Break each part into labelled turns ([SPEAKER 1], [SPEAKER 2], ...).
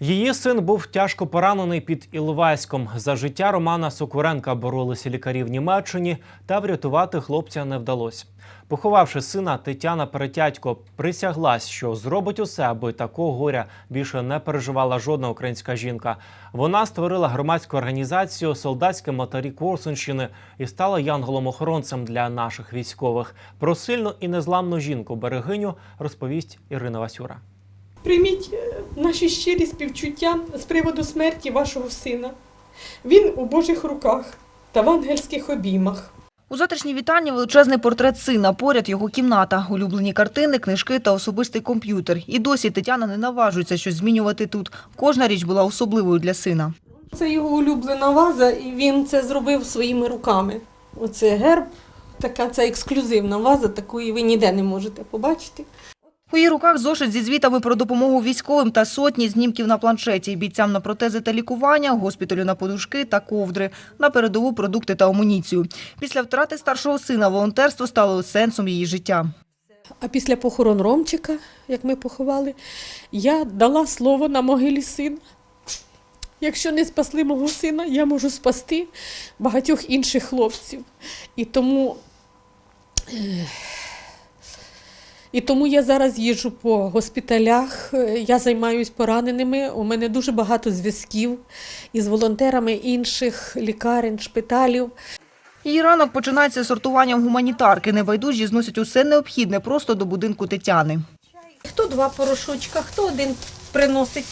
[SPEAKER 1] Її син був тяжко поранений під Іловайськом. За життя Романа Сокуренка боролися лікарі в Німеччині, та врятувати хлопця не вдалося. Поховавши сина, Тетяна Перетятько присяглась, що зробить усе, аби такого горя більше не переживала жодна українська жінка. Вона створила громадську організацію Солдатські матері Корсунщини і стала янголом-охоронцем для наших військових. Про сильну і незламну жінку берегиню розповість Ірина Васюра.
[SPEAKER 2] Прийміть е, наші щирі співчуття з приводу смерті вашого сина. Він у Божих руках та в ангельських обіймах.
[SPEAKER 3] У затишній вітальні величезний портрет сина, поряд його кімната, улюблені картини, книжки та особистий комп'ютер. І досі Тетяна не наважується щось змінювати тут. Кожна річ була особливою для сина.
[SPEAKER 2] Це його улюблена ваза, і він це зробив своїми руками. Оце герб, така це ексклюзивна ваза, такої ви ніде не можете побачити.
[SPEAKER 3] У її руках зошит зі звітами про допомогу військовим та сотні знімків на планшеті, бійцям на протези та лікування, госпіталю на подушки та ковдри, на передову продукти та амуніцію. Після втрати старшого сина волонтерство стало сенсом її життя.
[SPEAKER 2] А після похорон Ромчика, як ми поховали, я дала слово на могилі сина. Якщо не спасли мого сина, я можу спасти багатьох інших хлопців. І тому, е, і тому я зараз їжджу по госпіталях, е, я займаюся пораненими. У мене дуже багато зв'язків із волонтерами інших лікарень, шпиталів.
[SPEAKER 3] Її ранок починається з сортуванням гуманітарки. Небайдужі зносять усе необхідне просто до будинку Тетяни.
[SPEAKER 2] Хто два порошочка, хто один приносить.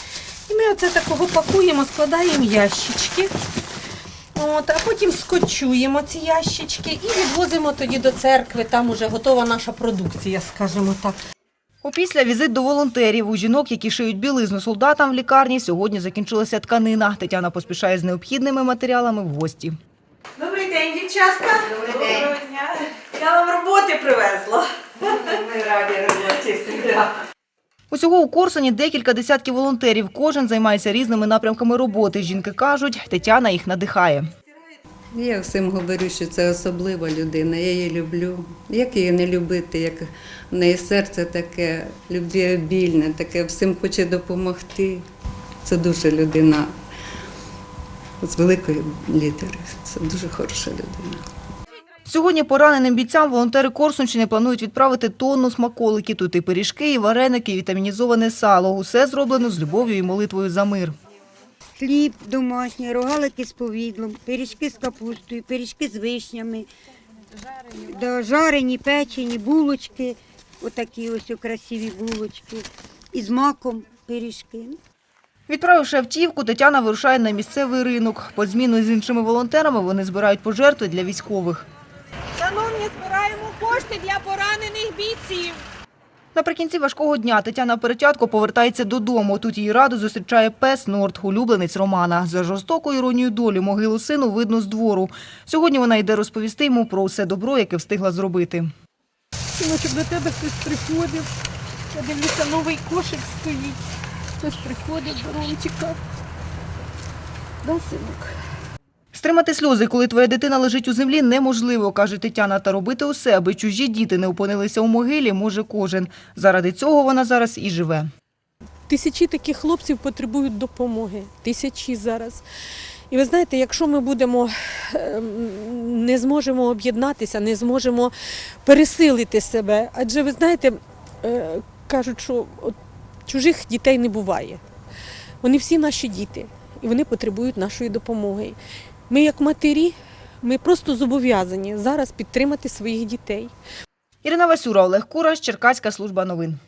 [SPEAKER 2] І ми оце такого пакуємо, складаємо ящички. От, а потім скочуємо ці ящички і відвозимо тоді до церкви. Там уже готова наша продукція, скажімо так.
[SPEAKER 3] Опісля візит до волонтерів. У жінок, які шиють білизну солдатам в лікарні, сьогодні закінчилася тканина. Тетяна поспішає з необхідними матеріалами в гості.
[SPEAKER 4] Добрий день, дівчатка. Доброго дня. Я вам роботи привезла. Ми раді роботі.
[SPEAKER 3] Усього у Корсуні декілька десятків волонтерів. Кожен займається різними напрямками роботи. Жінки кажуть, Тетяна їх надихає.
[SPEAKER 5] Я всім говорю, що це особлива людина, я її люблю. Як її не любити, як в неї серце таке любвіобільне, таке всім хоче допомогти. Це дуже людина з великої літери. Це дуже хороша людина.
[SPEAKER 3] Сьогодні пораненим бійцям волонтери Корсунщини планують відправити тонну смаколиків. Тут і пиріжки, і вареники, і вітамінізоване сало. Усе зроблено з любов'ю і молитвою за мир.
[SPEAKER 6] хліб домашній, рогалики з повідлом, пиріжки з капустою, пиріжки з вишнями, жарені, да, жарені печені, булочки, отакі ось красиві булочки, і з маком пиріжки.
[SPEAKER 3] Відправивши автівку, Тетяна вирушає на місцевий ринок. По зміну з іншими волонтерами вони збирають пожертви для військових.
[SPEAKER 2] Шановні, збираємо кошти для поранених бійців.
[SPEAKER 3] Наприкінці важкого дня Тетяна Перетятко повертається додому. Тут її раду зустрічає пес Норд, улюбленець Романа. За жорстокою іронією долі могилу сину видно з двору. Сьогодні вона йде розповісти йому про усе добро, яке встигла зробити.
[SPEAKER 2] Синочок, до тебе хтось приходив. Я дивлюся, новий кошик стоїть. Хтось приходив до Ромчика. Да, синок?
[SPEAKER 3] Стримати сльози, коли твоя дитина лежить у землі, неможливо, каже Тетяна. Та робити усе, аби чужі діти не опинилися у могилі, може кожен. Заради цього вона зараз і живе.
[SPEAKER 2] Тисячі таких хлопців потребують допомоги. Тисячі зараз. І ви знаєте, якщо ми будемо ем, не зможемо об'єднатися, не зможемо пересилити себе, адже ви знаєте, е, кажуть, що чужих дітей не буває. Вони всі наші діти, і вони потребують нашої допомоги. Ми, як матері, ми просто зобов'язані зараз підтримати своїх дітей.
[SPEAKER 3] Ірина Васюра, Олег Кураш, Черкаська служба новин.